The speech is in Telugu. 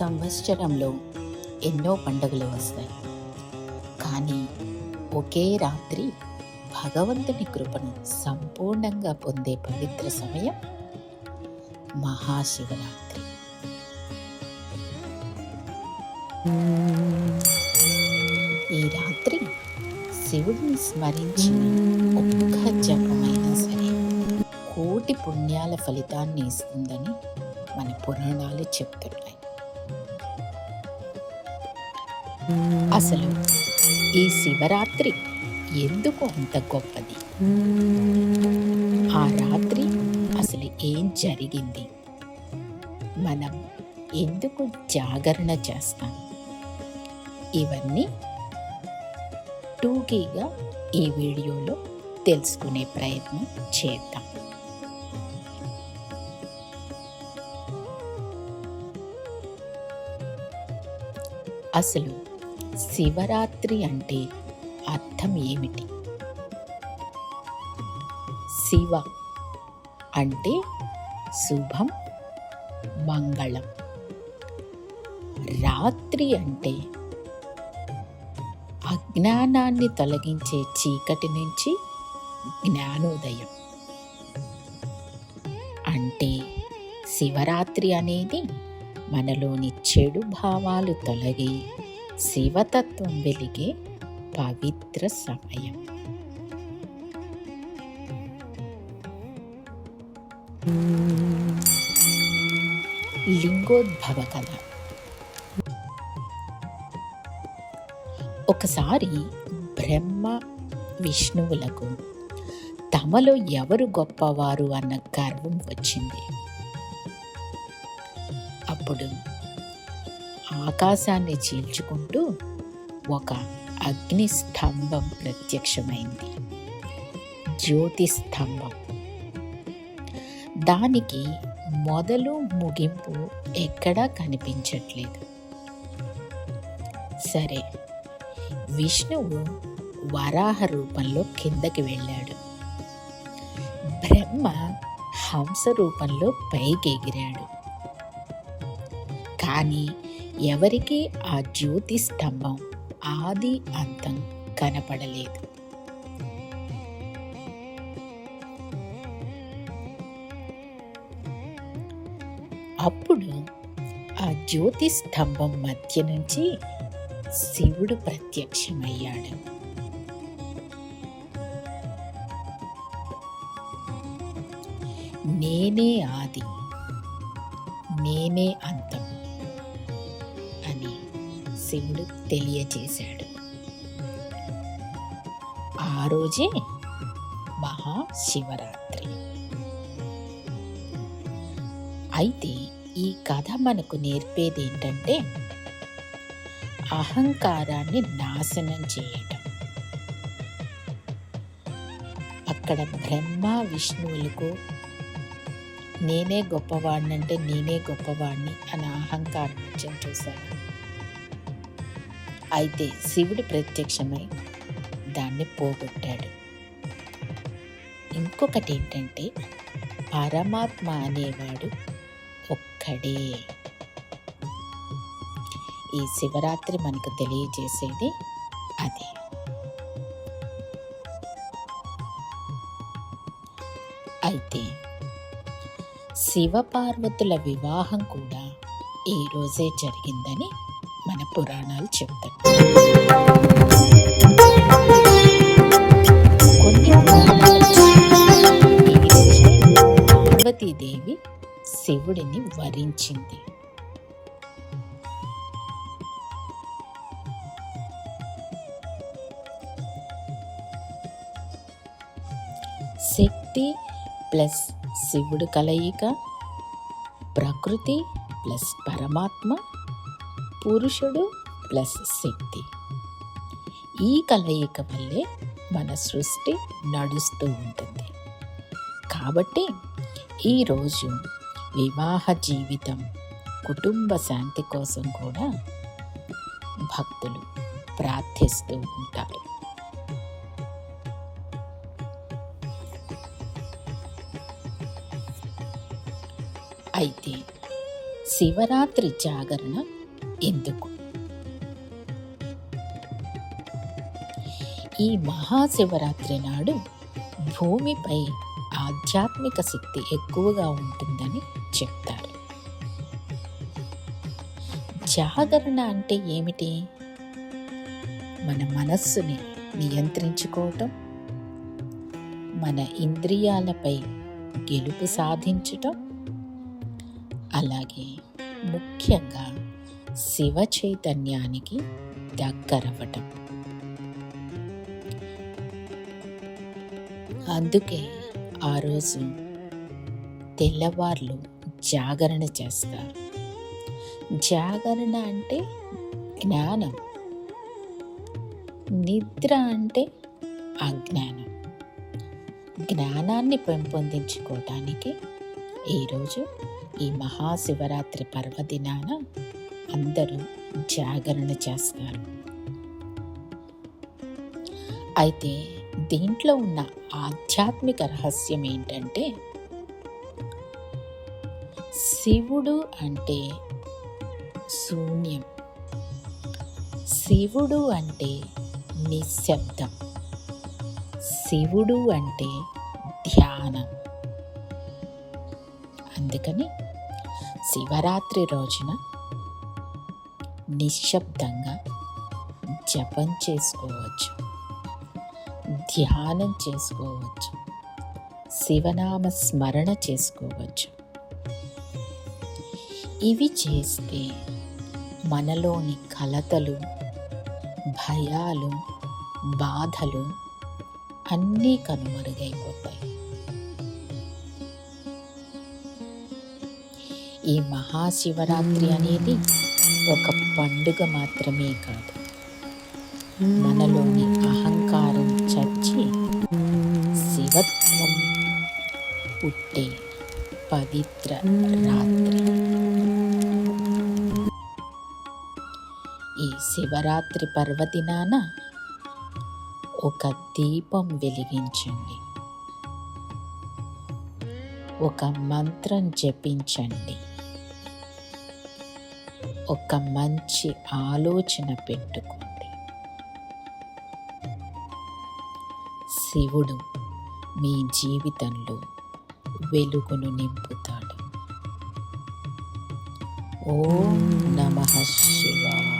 సంవత్సరంలో ఎన్నో పండుగలు వస్తాయి. కానీ ఒకే రాత్రి భగవంతుని కృపను సంపూర్ణంగా పొందే పవిత్ర సమయం మహాశివరాత్రి. ఈ రాత్రి శివుడిని స్మరించి ఒక్క జపమైనా సరే కోటి పుణ్యాల ఫలితాన్ని ఇస్తుందని మన పురాణాలు చెప్తున్నాయి. అసలు ఈ శివరాత్రి ఎందుకు అంత గొప్పది? ఆ రాత్రి అసలు ఏం జరిగింది? మనం ఎందుకు జాగరణ చేస్తాం? ఇవన్నీ టూకీగా ఈ వీడియోలో తెలుసుకునే ప్రయత్నం చేద్దాం. అసలు శివరాత్రి అంటే అర్థం ఏమిటి? శివ అంటే శుభం మంగళం. రాత్రి అంటే అజ్ఞానాన్ని తొలగించే చీకటి నుంచి జ్ఞానోదయం. అంటే శివరాత్రి అనేది మనలోని చెడు భావాలు తొలగి శివతత్వం వెలిగే పవిత్ర సమయం లింగోద్భవ కథ ఒకసారి బ్రహ్మ విష్ణువులకు తమలో ఎవరు గొప్పవారు? అన్న గర్వం వచ్చింది. అప్పుడు ఆకాశాన్ని చీల్చుకుంటూ ఒక అగ్ని స్తంభం ప్రత్యక్షమైంది. జ్యోతి స్తంభం. దానికి మొదలు ముగింపు ఎక్కడా కనిపించట్లేదు. సరే విష్ణువు వరాహ రూపంలో కిందకి వెళ్ళాడు. బ్రహ్మ హంస రూపంలో పైకి ఎగిరాడు కానీ ఎవరికి ఆ జ్యోతి స్తంభం ఆది అంతం కనపడలేదు. అప్పుడు ఆ జ్యోతి స్తంభం మధ్య నుంచి శివుడు ప్రత్యక్షమయ్యాడు. నేనే ఆది నేనే అంత శివుడు తెలియజేశాడు. ఆ రోజే మహాశివరాత్రి. అయితే ఈ కథ మనకు నేర్పేది ఏంటంటే అహంకారాన్ని నాశనం చేయటం. అక్కడ బ్రహ్మ విష్ణువులకు నేనే గొప్పవాడిని అంటే నేనే గొప్పవాడిని అని అహంకారం వచ్చాం అయితే శివుడు ప్రత్యక్షమై దాన్ని పోగొట్టాడు. ఇంకొకటి ఏంటంటే పరమాత్మ అనేవాడు ఒక్కడే. ఈ శివరాత్రి మనకు తెలియజేసేది అది. అయితే శివపార్వతుల వివాహం కూడా ఈ రోజే జరిగిందని మన పురాణాలు చెప్తాయి కొన్ని పార్వతీదేవి శివుడిని వరించింది. శక్తి ప్లస్ శివుడు కలయిక ప్రకృతి ప్లస్ పరమాత్మ పురుషుడు ప్లస్ శక్తి. ఈ కలయిక వల్లే మన సృష్టి నడుస్తూ ఉంటుంది. కాబట్టి ఈరోజు వివాహ జీవితం కుటుంబ శాంతి కోసం కూడా భక్తులు ప్రార్థిస్తూ ఉంటారు. అయితే శివరాత్రి జాగరణ ఎందుకు? ఈ మహాశివరాత్రి నాడు భూమిపై ఆధ్యాత్మిక శక్తి ఎక్కువగా ఉంటుందని చెప్తారు. జాగరణ అంటే ఏమిటి? మన మనస్సుని నియంత్రించుకోవటం మన ఇంద్రియాలపై గెలుపు సాధించటం అలాగే ముఖ్యంగా శివ చైతన్యానికి దగ్గరవ్వటం. అందుకే ఆ రోజు తెల్లవార్లు జాగరణ చేస్తారు. జాగరణ అంటే జ్ఞానం. నిద్ర అంటే అజ్ఞానం. జ్ఞానాన్ని పెంపొందించుకోవటానికి ఈరోజు ఈ మహాశివరాత్రి పర్వదినాన అందరూ జాగరణ చేస్తారు. అయితే దీంట్లో ఉన్న ఆధ్యాత్మిక రహస్యం ఏంటంటే శివుడు అంటే శూన్యం. శివుడు అంటే నిశ్శబ్దం. శివుడు అంటే ధ్యానం. అందుకని శివరాత్రి రోజున నిశ్శబ్దంగా జపం చేసుకోవచ్చు. ధ్యానం చేసుకోవచ్చు. శివనామ స్మరణ చేసుకోవచ్చు. ఇవి చేస్తే మనలోని కలతలు భయాలు బాధలు అన్నీ కనుమరుగైపోతాయి. ఈ మహాశివరాత్రి అనేది ఒక పండుగ మాత్రమే కాదు. మనలోని అహంకారం చచ్చి శివత్వం పుట్టే పవిత్ర రాత్రి. ఈ శివరాత్రి పర్వదినాన ఒక దీపం వెలిగించండి. ఒక మంత్రం జపించండి. ఒక మంచి ఆలోచన పెట్టుకోండి శివుడు మీ జీవితంలో వెలుగును నింపుతాడు. ఓం నమ శివాయ.